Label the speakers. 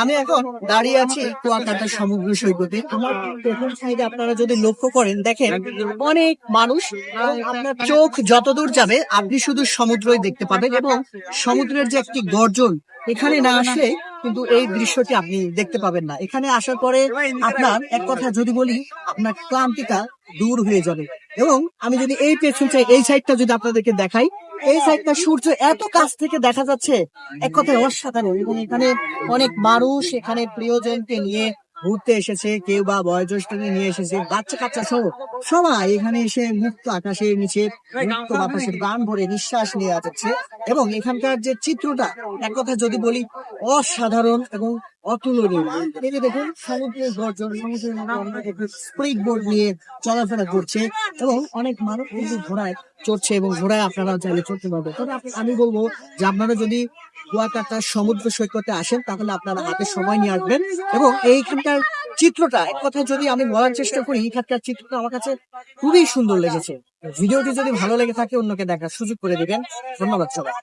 Speaker 1: আমি এখন দাঁড়িয়ে আছি কুয়াকাটা সমুদ্র সৈকতে। আমার পেছন সাইডে আপনারা যদি লক্ষ্য করেন, দেখেন অনেক মানুষ আপনার চোখ যতদূর যাবে, আপনি শুধু সমুদ্রই দেখতে পাবেন এবং সমুদ্রের যে একটি গর্জন, এখানে না আসলে কিন্তু এই দৃশ্যটি আপনি দেখতে পাবেন না। এখানে আসার পরে আপনার, এক কথা যদি বলি, আপনার ক্লান্তিটা দূর হয়ে যাবে। এবং আমি যদি এই পেছন চাই এই সাইডটা যদি আপনাদেরকে দেখাই, এই সাইডটা সূর্য এত কাছ থেকে দেখা যাচ্ছে, এক কথায় অসাধারণ। এবং এখানে অনেক মানুষ এখানে প্রিয়জনকে নিয়ে ঘুরতে এসেছে, কেউ বা বয়োজ্যেষ্ঠকে নিয়ে এসেছে, বাচ্চা কাচ্চা সহ। সবাই এখানে এসে মুক্ত আকাশের নিচে মুক্ত বাতাসের গান ভরে নিঃশ্বাস নিয়ে যাচ্ছে। এবং এখানকার যে চিত্রটা, এক কথা যদি বলি, অসাধারণ এবং অতুলনীয়। এই যে দেখুন, সমুদ্রের গর্জন, সমুদ্রের বোর্ড নিয়ে চলাফেরা করছে এবং অনেক মানুষ কিন্তু ঘোড়ায় চড়ছে এবং ঘোড়ায় আপনারা চাইলে চড়তে পারবেন। তবে আমি বলব যে আপনারা যদি কুয়াকাটা সমুদ্র সৈকতে আসেন, তাহলে আপনারা হাতে সময় নিয়ে আসবেন এবং এইখানকার চিত্রটা, এক কথা যদি আমি বলার চেষ্টা করি এখানকার চিত্রটা আমার কাছে খুবই সুন্দর লেগেছে। ভিডিওটি যদি ভালো লেগে থাকে, অন্যকে দেখার সুযোগ করে দিবেন। ধন্যবাদ সবাই